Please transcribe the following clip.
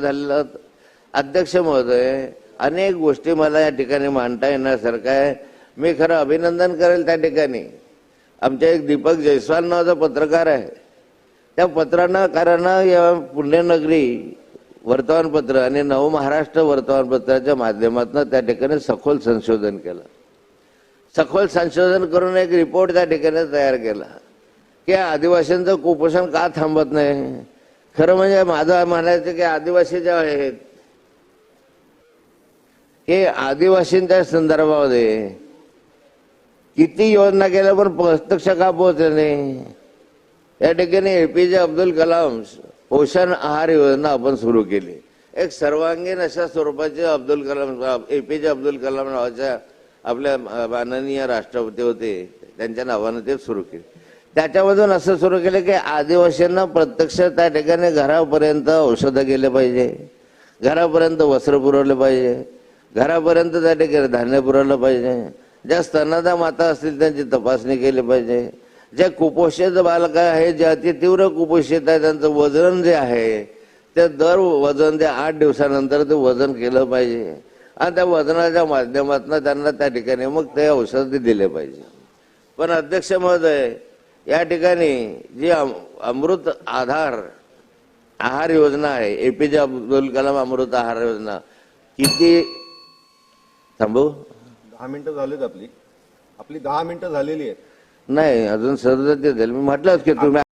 झालेलं अध्यक्ष महोदय अनेक गोष्टी मला या ठिकाणी मांडता येण्यासारखं आहे. मी खरं अभिनंदन करेल त्या ठिकाणी. आमच्या एक दीपक जयस्वाल नावाचा पत्रकार आहे. त्या पत्रकारानं या पुण्यनगरी वर्तमानपत्र आणि नवमहाराष्ट्र वर्तमानपत्राच्या माध्यमातून त्या ठिकाणी सखोल संशोधन केलं. सखोल संशोधन करून एक रिपोर्ट त्या ठिकाणी तयार केला. की आदिवासींचं कुपोषण का थांबत नाही? खरं म्हणजे माझं म्हणायचं की आदिवासी जे आहेत हे आदिवासींच्या संदर्भामध्ये किती योजना केल्या पण प्रत्यक्ष का पोहोचले नाही? या ठिकाणी एपीजे अब्दुल कलाम पोषण आहार योजना आपण सुरू केली. एक सर्वांगीण अशा स्वरूपाचे अब्दुल कलाम एपीजे अब्दुल कलाम नावाच्या आपल्या माननीय राष्ट्रपती होते त्यांच्या नावानं ते सुरू केले. त्याच्यामधून असं सुरू केलं की आदिवासींना प्रत्यक्ष त्या ठिकाणी घरापर्यंत औषधं गेले पाहिजे. घरापर्यंत वस्त्र पुरवले पाहिजे. घरापर्यंत त्या ठिकाणी धान्य पुरवलं पाहिजे. ज्या स्तनदा माता असतील त्यांची तपासणी केली पाहिजे. ज्या कुपोषित बालक आहे जे अति तीव्र कुपोषित आहे त्यांचं वजन जे आहे ते दर वजन ते आठ दिवसानंतर ते वजन केलं पाहिजे. आणि त्या वजनाच्या माध्यमातून त्यांना त्या ठिकाणी मग ते औषध दिले पाहिजे. पण अध्यक्ष महोदय या ठिकाणी जी अम- अमृत आधार आहार योजना आहे एपीजे अब्दुल कलाम अमृत आहार योजना किती? थांबू. दहा मिनिटं झालीत आपली. आपली दहा मिनिटं झालेली आहेत. नाही अजून सदस्य झाले मी म्हटलंच की तुम्ही